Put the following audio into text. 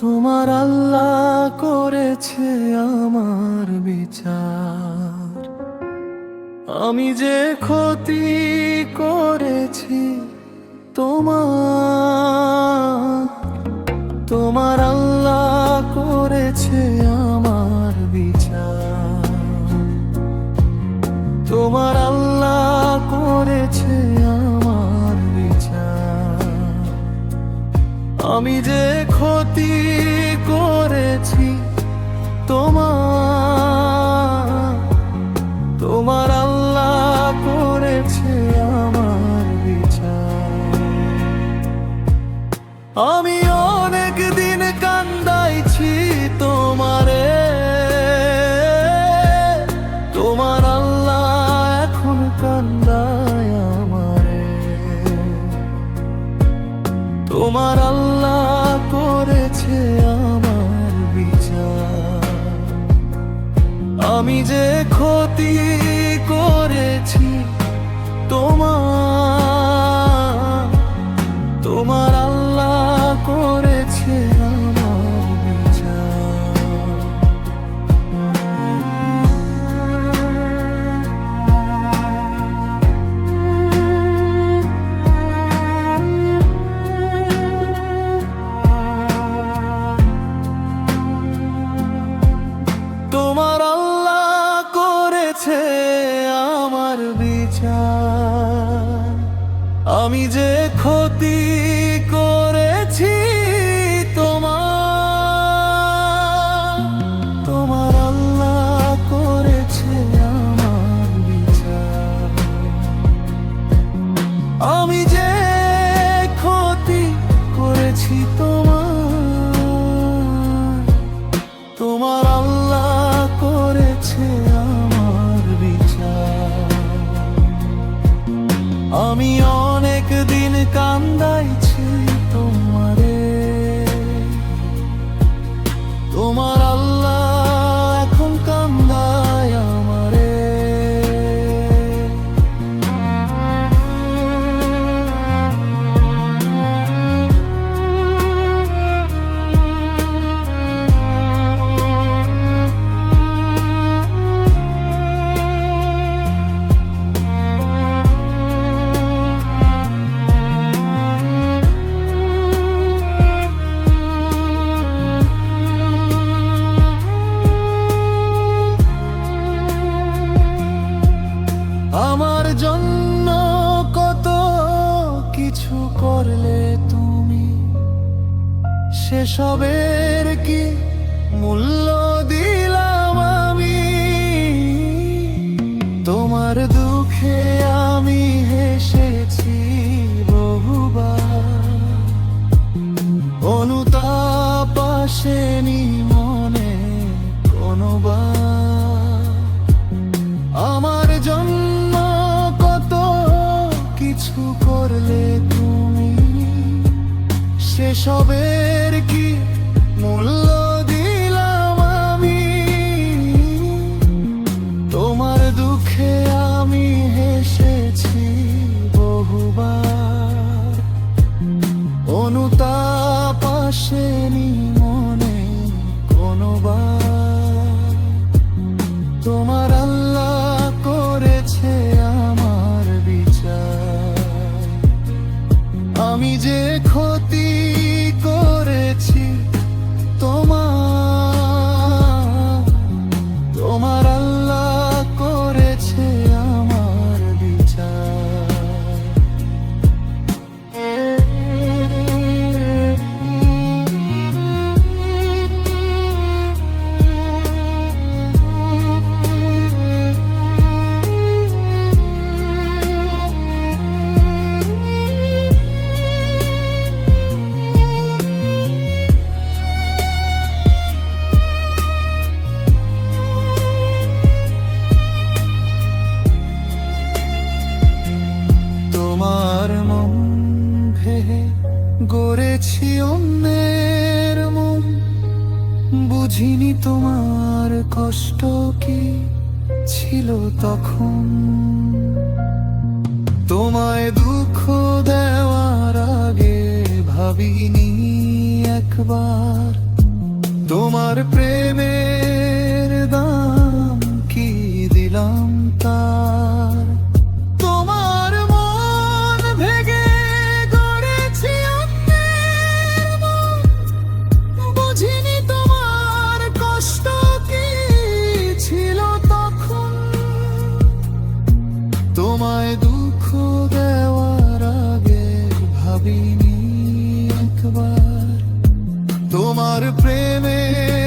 তোমার আল্লাহ করেছে আমার বিচার। আমি যে ক্ষতি করেছি তোমার আমি যে ক্ষতি করেছি তোমার যে ক্ষতি আমি যে ক্ষতি 感 সেসবের কি মূল্য দিলাম আমি? তোমার দুঃখে আমি হেসেছি বহুবার। অনুতাপ আসেনি মনে কোনোবার। আমার জন্য কত কিছু করলে তুমি? সেসবের কি মূল্য? বুঝিনি তোমার কষ্ট কি ছিল তখন। তোমায় দুঃখ দেওয়ার আগে ভাবিনি একবার। তোমার প্রেমের একবার তোমার প্রেমের